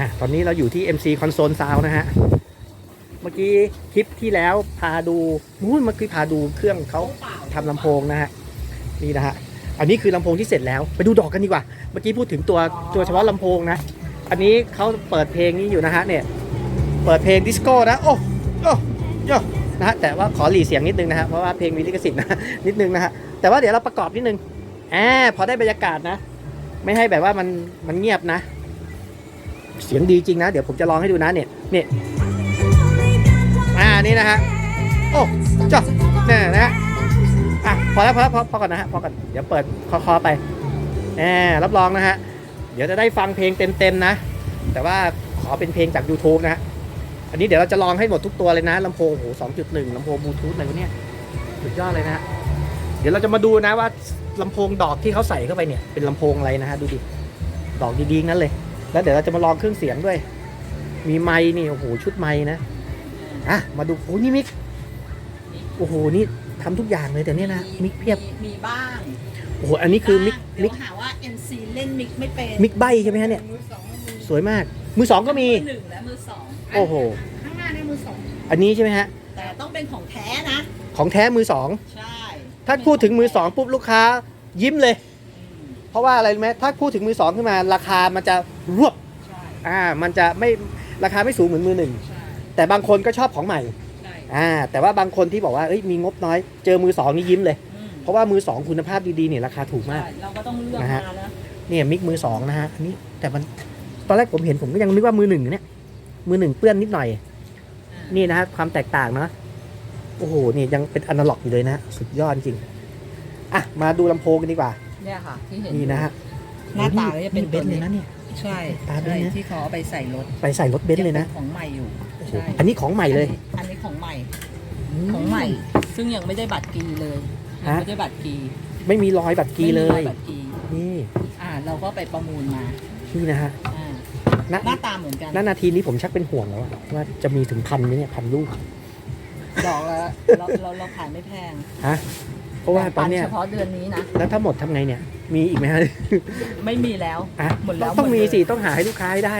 อะตอนนี้เราอยู่ที่ MC Console Sound นะฮะ เมื่อกี้คลิปที่แล้วพาดูนู้นเมื่อกี้พาดูเครื่องเขาทำลำโพงนะฮะ นี่นะฮะ อันนี้คือลำโพงที่เสร็จแล้ว ไปดูดอกกันดีกว่า เมื่อกี้พูดถึงตัวตัวเฉพาะลำโพงนะ อันนี้เขาเปิดเพลงนี้อยู่นะฮะเนี่ย เปิดเพลงดิสโก้นะ โอ้ โอ้โยนะฮะ แต่ว่าขอหลีเสียงนิดนึงนะฮะ เพราะว่าเพลงมีลิขสิทธิ์นะ นิดนึงนะฮะ แต่ว่าเดี๋ยวเราประกอบนิดนึงอ่าพอได้บรรยากาศนะ ไม่ให้แบบว่ามันมันเงียบนะ เสียงดีจริงนะ เดี๋ยวผมจะลองให้ดูนะเนี่ยเนี่ยอ่านี่นะฮะโอ้จ้ะเนี่ยนะฮะอะพอแล้วพอแล้วพอพอก่อนนะฮะพอก่อนเดี๋ยวเปิดคอๆไปแหมรับรองนะฮะเดี๋ยวจะได้ฟังเพลงเต็มๆนะ แต่ว่าขอเป็นเพลงจาก YouTube นะฮะอันนี้เดี๋ยวเราจะลองให้หมดทุกตัวเลยนะลำโพงโอ้โห2.1ลำโพงบลูทูธอะไรวะเนี่ยสุดยอดเลยนะฮะเดี๋ยวเราจะมาดูนะว่าลำโพงดอกที่เขาใส่เข้าไปเนี่ยเป็นลำโพงอะไรนะฮะดูดิดอกดีๆนั้นเลย แล้วเดี๋ยวเราจะมาลองเครื่องเสียงด้วย มีไม้นี่โอ้โหชุดไม้นะอะมาดูโอ้นี่มิกโอ้โหนี่ทำทุกอย่างเลยแต่เนี่ยนะมิกเพียบมีบ้างโอ้โหอันนี้คือมิกบ้างมิเดี๋ยกวหาว่า MC เล่นมิกไม่เป็นมิกใบใช่ไหมฮะเนี่ยมือสองมือสวยมาก มือสองก็มีมือหนึ่งและมือสองโอ้โหข้างหน้าได้มือสองอันนี้ใช่ไหมฮะแต่ต้องเป็นของแท้นะ ของแท้มือสองใช่ถ้าพูดถึงมือสองปุ๊บลูกค้ายิ้มเลยอืม เพราะว่าอะไรรู้ไหมถ้าพูดถึงมือสองขึ้นมา ราคามันจะรวบใช่อ่ามันจะไม่ราคาไม่สูงเหมือนมือหนึ่งใช่แต่บางคนก็ชอบของใหม่ใช่อ่าแต่ว่าบางคนที่บอกว่าเอ้ยมีงบน้อยเจอมือสองนี่ยิ้มเลยอืมเพราะว่ามือสองคุณภาพดีๆเนี่ยราคาถูกมากใช่เราก็ต้องเลือกนะฮะมาแล้วเนี่ยมิกมือสองนะฮะอันนี้แต่มันตอนแรกผมเห็นผมก็ยังนึกว่ามือหนึ่งเนี่ยมือหนึ่งเปื้อนนิดหน่อยอ่านี่นะฮะความแตกต่างนะโอ้โหนี่ยังเป็นอนาล็อกอยู่เลยนะ สุดยอดจริงอะมาดูลำโพงกันดีกว่า เนี่ยค่ะที่เห็นนี่นะฮะหน้าตาก็จะเป็นเบตัวนซ์เลนี้ยนะเนี่ย ใช่ตาเป็นใช่นะ ที่เขาเอาไปใส่รถไปใส่รถเบนซ์เลยนะงป็ของใหม่อยู่โอ้โหใช่อันนี้ของใหม่เลย อันนี้ของใหม่ของใหม่ ซึ่งยังไม่ได้บัตรกีเลยยังฮะ ไม่ได้บัตรกีไม่มีรอยบัตรกีเลไม่มีรอยบัตรกีนี่อ่า เราก็ไปประมูลมานี่นะฮะอ่าณหน้าตาเหมือนกัน ณนาทีนี้ผมชักเป็นห่วงแล้วอะว่าจะมีถึงพันไหมเนี่ยพันลูก ดอกแล้วเราเราเราขายไม่แพงฮะเพ ราะว่าตอนเนี้ยเฉพาะเดือนนี้นะแล้วถ้าหมดทำไงเนี่ยมีอีกไหมฮะไม่มีแล้วอะหมดแล้วต้องหมดมีเลยสิต้องหาให้ลูกค้าให้ได้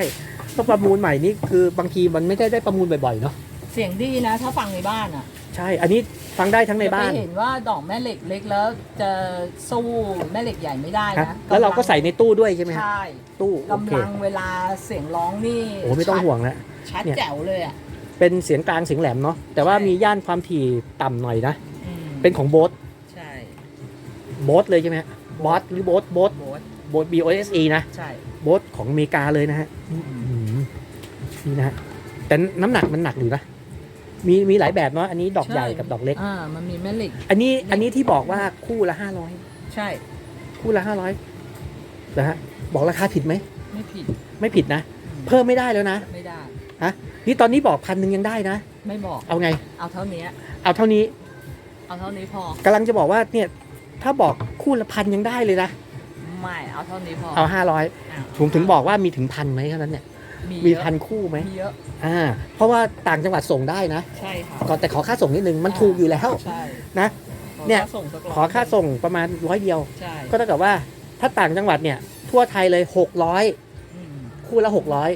ต้องประมูลใหม่นี่คือบางทีมันไม่ได้ได้ประมูลบ่อยๆเนาะเสียงดีนะ ถ้าฟังในบ้านอะ ใช่ อันนี้ฟังได้ทั้งในบ้านจะไปเห็นว่าดอกแม่เหล็กเล็กแล้วจะสู้แม่เหล็กใหญ่ไม่ได้ครับนะแล้วเราก็ใส่ในตู้ด้วยใช่ไหมฮะใช่ตู้โอเคกำลังเวลาเสียงร้องนี่โอ้ไม่ต้องห่วงแล้วชัดเนี่ยแจ๋วเลยอะเป็นเสียงกลางเสียงแหลมเนาะแต่ว่าใช่มีย่านความถี่ต่ำหน่อยนะอืมเป็นของโบส ใช่โบสเลยใช่ไหมฮะบอสหรือโบสโบสโบ๊ทโบส B O S E นะใช่โบสของอเมริกาเลยนะฮะอืมนี่นะฮะแต่น้ำหนักมันหนักอยู่นะมีมีหลายแบบเนาะอันนี้ดอกใหญ่กับดอกเล็ก อ่ามันมีแม่เหล็ก อันนี้อันนี้ที่บอกว่าคู่ละห้าร้อยใช่ คู่ละห้าร้อยนะฮะบอกราคาผิดไหมไม่ผิดไม่ผิดนะอืมเพิ่มไม่ได้แล้วนะไม่ได้นี่ตอนนี้บอกพันหนึ่งยังได้นะ ไม่บอก เอาไง เอาเท่านี้ เอาเท่านี้ เอาเท่านี้พอกำลังจะบอกว่าเนี่ย ถ้าบอกคู่ละพันยังได้เลยนะ ไม่เอาเท่านี้พอเอาห้าร้อยอะผมถึงบอกว่ามีถึงพันไหมเท่านั้นเนี่ย มีมีเยอะพันคู่ไหมมีเยอะอ่า เพราะว่าต่างจังหวัดส่งได้นะ ใช่ค่ะก่อนแต่ขอค่าส่งนิดนึง มันถูกอยู่แล้วใช่นะเนี่ยขอค่าส่งสักร้ยขอค่าส่งประมาณร้อยเดียวใช่ก็เท่ากับว่าถ้าต่างจังหวัดเนี่ย ทั่วไทยเลยหกร้อยอืมคู่ละหกร้อย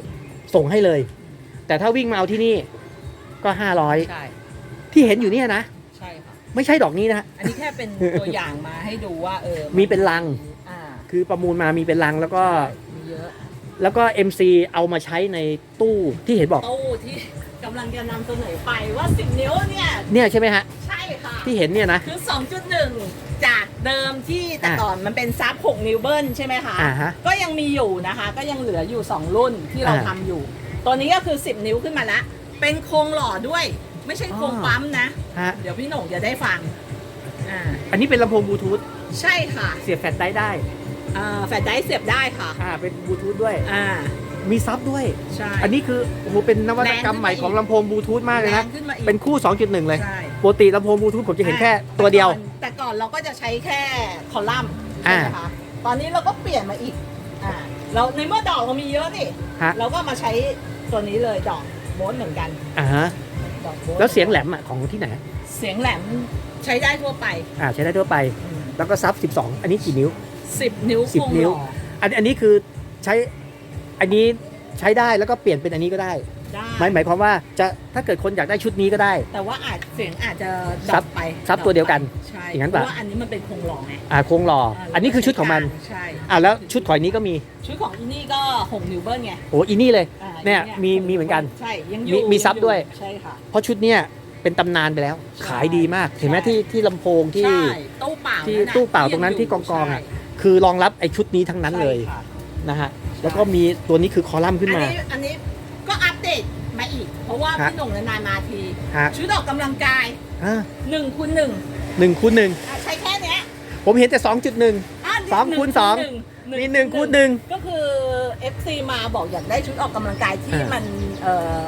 ส่งให้เลย แต่ถ้าวิ่งมาเอาที่นี่ก็ห้าร้อยใช่ที่เห็นอยู่เนี่ยนะใช่ค่ะ ไม่ใช่ดอกนี้นะอันนี้แค่เป็นตัวอย่างมาให้ดูว่าเออมีเป็นลัง อ่าคือประมูลมามีเป็นลังแล้วก็ มีเยอะแล้วก็ MC เอามาใช้ในตู้ที่เห็นบอก ตู้ที่กำลังจะนำเสนอไปว่า10นิ้วเนี่ย เนี่ยใช่ไหมฮะ ใช่ค่ะ ที่เห็นเนี่ยนะ คือ 2.1 จากเดิมที่แต่อะ ก่อนมันเป็นซับ6นิ้วเบิลใช่ไหมคะ อ่าฮะ ก็ยังมีอยู่นะคะ ก็ยังเหลืออยู่ 2 รุ่นที่เราอ่า ทำอยู่ ตัวนี้ก็คือ 10 นิ้วขึ้นมาละ เป็นโครงหล่อด้วย ไม่ใช่โครงอ๋อปั๊มนะ ฮะ เดี๋ยวพี่หน่งจะได้ฟังอ่าอันนี้เป็นลำโพงบลูทูธใช่ค่ะเสียบแฟลชได้ได้อ่าแฟลชไดรฟ์เสียบได้ค่ะอ่า เป็นบลูทูธด้วย อ่ามีซับด้วย ใช่ อันนี้คือโอ้โหเป็นนวัตกรรมใหม่ของลำโพงบลูทูธมากเลยแรนะงขึ้นมาอีกเป็นคู่ 2.1 เลย ใช่ปกติลำโพงบลูทูธผมจะเห็นแค่ตัวเดียว แต่ก่อนเราก็จะใช้แค่คอลัมน์ใช่ไหมคะตอนนี้เราก็เปลี่ยนมาอีกอ่าเราในเมื่อดอกเรามีเยอะนี่ฮะ เราก็มาใช้ตัวนี้เลยดอกโบสเหมือนกัน อ่าฮะดอกโบส แล้วเสียงแหลมอะของที่ไหนเสียงแหลมใช้ได้ทั่วไป อ่าใช้ได้ทั่วไป แล้วก็ซับ 12 อันนี้กี่นิ้วสิบนิ้วสิบโครงนิ้ว หล่ออันอันนี้คือใช้อันนี้ใช้ได้แล้วก็เปลี่ยนเป็นอันนี้ก็ได้ ได้ หมายหมายความว่าจะถ้าเกิดคนอยากได้ชุดนี้ก็ได้ แต่ว่าอาจเสียงอาจจะดซัรอบปไปซับตัวเดียวกันใช่อย่างนั้นเพปะราะว่าอันนี้มันเป็นโครงหล่อไงอ่าโครงหล่อ อันนี้คือชุดของมัน ใช่อ่าแล้วชุดของอันนี้ก็มีชุดของอีนี่ก็หงนิวเบิลไงโอ้อีนี่เลย อ่าเนี่ยอางมีมีเหมือนกันใช่ยังอมียู่มีซับงอด้วย ใช่ค่ะ เพราะชุดเนี้ยเป็นตำนานไปแล้ว ใช่ขายดีมาก เห็นไหมใช่ ที่ที่ลำโพงที่ ใช่ตู้เปล่าที่นั่นน่ะตู้เปล่าตรงนั้นที่กองๆอะคือรองรับไอ้ชุดนี้ทั้งนั้นเลยใช่ค่ะนะฮะแล้วก็มีตัวนี้คือคอลัมน์ขึ้นอันมา นี้อันนี้ก็อัปเดต มาอีก เพราะว่าฮะพี่หนุ่มนานๆมาทีฮะ ชุดออกกำลังกายอ่าหนึ่งคูณหนึ่งหนึ่งคูณหนึ่งอะใช้แค่เนี้ยผมเห็นแต่สองจุดหนึ่งะสองคูณสองหนึ่มีหนึ่งคูณหนึ่งก็คือ FC มาบอกอยากได้ชุดออกกำลังกายที่อ่ามั มันเอ่อ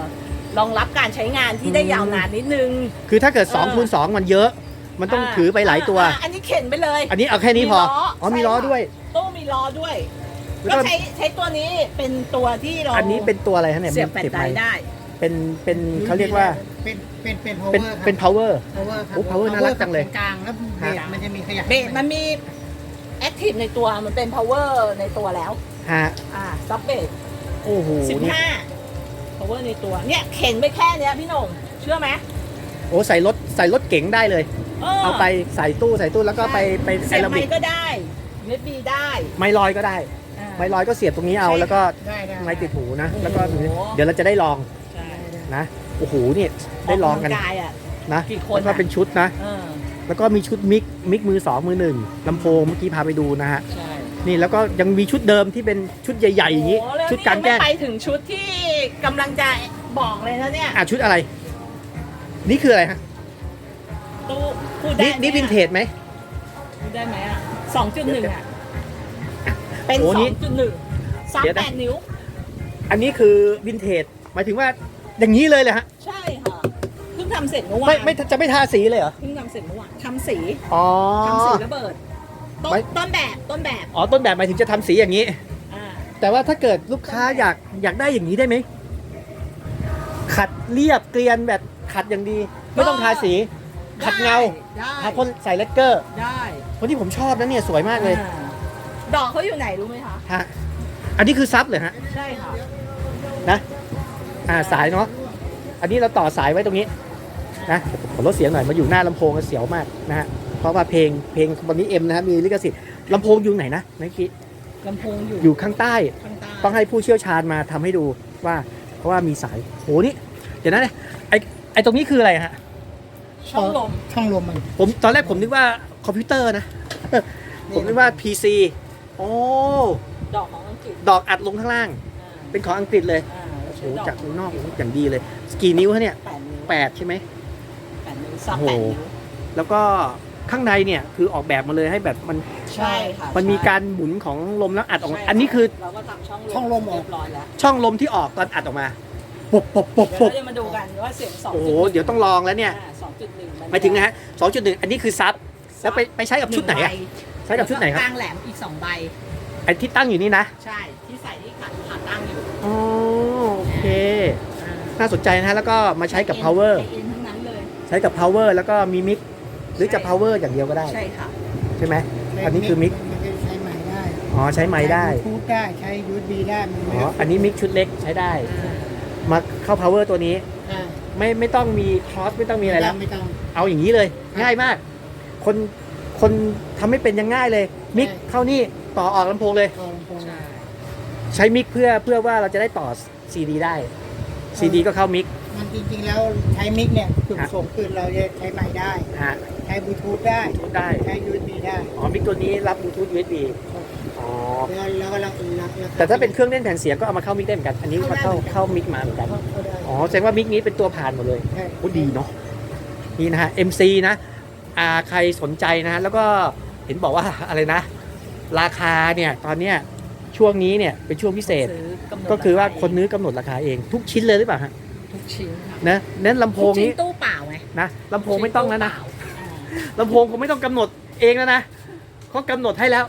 รองรับการใช้งานที่ได้อืมยาวนานนิดนึง คือถ้าเกิดเออ2คูณ2มันเยอะ มันต้องาถือไปหลายตัว อ่าอันนี้เข็นไปเลย อันนี้เอาแค่นี้พอ มีล้ออ๋อมีใช่ล้อค่ะ ด้วย ตู้มีล้อด้วยแล้ว ก็ก็ใช้ใช้ตัวนี้เป็นตัวที่เราอันนี้เป็นตัวอะไรฮะเนี่ยเสียบแฟลชติดไดไมร์ค์ได้ เป็นเป็นเขาเรียกว่าเป็นเป็นเป็นเป็น power ครับเป็น power power ครับ โอ้ power น่ารักจังเลย กลางแล้วเบสมันจะมีขยับเบสมันมีแอคทีฟในตัวมันเป็น power ในตัวแล้ว ฮะ อ่าซับเบสโอ้โหสิบนี่ห้า power ในตัว เนี่ยเข็นไปแค่เนี้ยพี่หน่งเชื่อไหมโอ้ใส่รถใส่รถเก๋งได้เลย เอาไปใส่ตู้ใส่ตู้แล้วก็ไปไปเสีแอยบโรไมบิกค์ก็ได้ USB ได้ ไมค์ลอยก็ได้อ่า ไมค์ลอยก็เสียบตรงนี้เอาใช่แล้วก็ได้ได้ไมค์ติดหูนะโอ้โหแล้วก็เดี๋ยวเราจะได้ลองใช่นะ โอ้โหเนี่ยได้ลองกันกกำลักายอะ นะกี่คนแล้วก็อะ เป็นชุดนะ เออแล้วก็มีชุดมิกมิกมือสองมือหนึ่งลำโพงเมื่อกี้พาไปดูนะฮะ ใช่นี่แล้วก็ยังมีชุดเดิมที่เป็นชุดใหญ่ๆอย่างนี้โแล้วชุดการแจ้งนี่ยังไม่ไปถึงชุดที่กำลังจะบอกเลยนะเนี่ยอะชุดอะไร นี่คืออะไรฮะ ตู้พูดได้นี่ไหมนี่วินเทจไหมพูดได้ไหมอะสองจุดหนึ่งอะ เป็นโอ้สนี่องจุดหนึ่งสามเดี๋ยวแปนะ ดนิ้ว อันนี้คือวินเทจหมายถึงว่าอย่างนี้เลยเลยฮะใช่ค่ะเพิ่งทำเสร็จเมื่อวานไม่ไม่จะไม่ทาสีเลยเหรอเพิ่งทำเสร็จเมื่อวานทำสีอ๋อ ทำสีระเบิดต้นไม่ ต้นแบบต้นแบบอ๋อต้นแบบหมายถึงจะทำสีอย่างนี้ อ่าแต่ว่าถ้าเกิดลูกค้าอยากอยากได้อย่างนี้ได้ไหมขัดเรียบเกลียนแบบขัดอย่างดี ไม่ต้องทาสี ขัดเงาได้ทาพ่นใส่เลกเกอร์ได้คนที่ผมชอบนะเนี่ยสวยมากเลย อ่า ดอกเขาอยู่ไหนรู้ไหมคะ ฮะอันนี้คือซับเลยฮะใช่ค่ะ นะอ่าสายเนาะอันนี้เราต่อสายไว้ตรงนี้นะผมลดเสียงหน่อยมาอยู่หน้าลำโพงก็เสียวมากนะฮะเพราะว่าเพลงเพลงวันนี้เอ็มนะฮะมีลิขสิทธิ์ลำโพงอยู่ไหนนะเมื่อกี้ลำโพงอยู่อยู่ข้างใต้ ข้างใต้ต้องให้ผู้เชี่ยวชาญมาทำให้ดูว่าเพราะว่ามีสายโหนี่เดี๋ยวนะเนี่ยไอไอตรงนี้คืออะไรฮะ ช่องลม ช่องลมมัน ผมตอนแรกผมนึกว่าคอมพิวเตอร์นะ ผมนึกว่า PC โอ้ดอกของอังกฤษดอกอัดลงข้างล่าง อ่าเป็นของอังกฤษเลยอ่าโอ้โหใช้ดอกจากข้างนอกอย่างดีเลยกี่นิ้วฮะเนี่ยแปดนิ้วแปดใช่ไหม แปดนิ้วซับโอ้โห แปดนิ้วแล้วก็ข้างในเนี่ยคือออกแบบมาเลยให้แบบมันใช่ค่ะมันมีใช่การหมุนของลมแล้วอัดออกมาใช่อันนี้คือเราก็ทำช่องช่องลมออก เรียบร้อยแล้วช่องลมที่ออกตอนอัดออกมาปบปบปบเดี๋ยวปบเราจะมาดูกันว่าเสียงสองโอ้โหเดี๋ยวต้องลองแล้วเนี่ยสองจุดหนึ่งหมายถึงนะฮะสองจุดหนึ่งอันนี้คือซับแล้วไปไปใช้กับชุดไหนอะ ใช้กับชุดไหนครับ กลางแหลมอีกสองใบ ไอ้ที่ตั้งอยู่นี่นะใช่ ที่ใส่ที่ขาขาตั้งอยู่อ๋อโอเค น่าสนใจนะฮะแล้วก็มาใช้กับ power ไอเอ็นทั้งนั้นเลย ใช้กับ power แล้วก็มีมิกหรือจะ power อย่างเดียวก็ได้ใช่ค่ะ ใช่ไหมอันนี้คือมิกมันจะใช้ไม้ได้อ๋อใช้ไม้ได้พูดได้ใช้ USB ได้มันอ๋ออันนี้มิกชุดเล็กใช้ได้ มาเข้า power ตัวนี้ได้ไม่ไม่ต้องมีครอสไม่ต้องมีอะไรแล้ว ไม่ต้องเอาอย่างนี้เลย ง่ายมาก คน คนทำไม่เป็นยังง่ายเลย มิกใช่เข้านี่ต่อออกลำโพงเลยกองลำโพงใช่ใช้มิกเพื่อเพื่อว่าเราจะได้ต่อซีดีได้ซีดีก็เข้ามิกมันจริงๆแล้วใช้มิกเนี่ยจุดฮะส่งคืนเราจะใช้ไม้ได้ ฮะใช้บลูทูธได้ทูธได้ ใช้ USB ได้อ๋อมิกตัวนี้รับบลูทูธ USB อ๋อ แล้วแล้วก็เราเราเราแต่ถ้าเป็นเครื่องเล่นแผ่นเสียงก็เอามาเข้ามิกได้เหมือนกัน อันนี้ก็เข้าเข้ามิกมาเหมือนกันเข้าเข้าได้อ๋อ แสดงว่ามิกนี้เป็นตัวผ่านหมดเลยใช่ โอ้ดีเนาะ นี่นะฮะ MC นะอ่า ใครสนใจนะฮะแล้วก็เห็นบอกว่าอะไรนะ ราคาเนี่ยตอนเนี้ยช่วงนี้เนี่ยเป็นช่วงพิเศษ ซื้อกำหนดก็คือว่าราาคนนื้อกำหนดราคาเองทุกชิ้นเลยหรือเปล่าฮะทุกชิ้นค่ะนะเน้นลำโพทุงกชิ้นี้นตู้เปล่าไงนะลำโพงไม่ต้องแล้วนะชิ้ตู้เปล่าอ่าลำโพงคงไม่ต้องกำหนดเองแล้วนะเขากำหนดให้แล้ว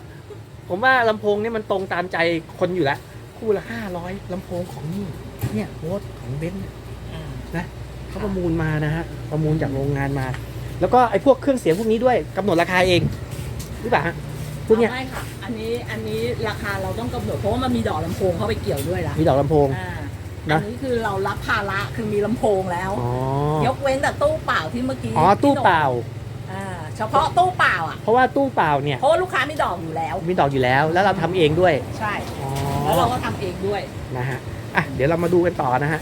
ผมว่าลำโพงนี่มันตรงตามใจคนอยู่แล้ว คู่ละห้าร้อยลำโพงของนี่เนี่ยโค้ดของเบนซ์อ่าเขาประมูลมานะฮะ ประมูลจากโรงงานมา แล้วก็ไอ้พวกเครื่องเสียงพวกนี้ด้วยกำหนดราคาเองหรือเปล่าฮะพวกเนี้ยไม่ค่ะ อันนี้อันนี้ราคาเราต้องกำหนดเพราะว่ามันมีดอกลำโพงเข้าไปเกี่ยวด้วยละมีดอกลำโพง อ่านะ อันนี้คือเรารับภาระคือมีลำโพงแล้ว อ๋อยกเว้นแต่ตู้เปล่าที่เมื่อกี้อ๋อตู้เปล่า อ่าเฉพาะตู้เปล่าอะ เพราะว่าตู้เปล่าเนี่ยเพราะว่าลูกค้ามีดอกอยู่แล้ว มีดอกอยู่แล้ว แล้วเราทำเองด้วยใช่ อ๋อแล้วเราก็ทำเองด้วย นะฮะอะเดี๋ยวเรามาดูกันต่อนะฮะ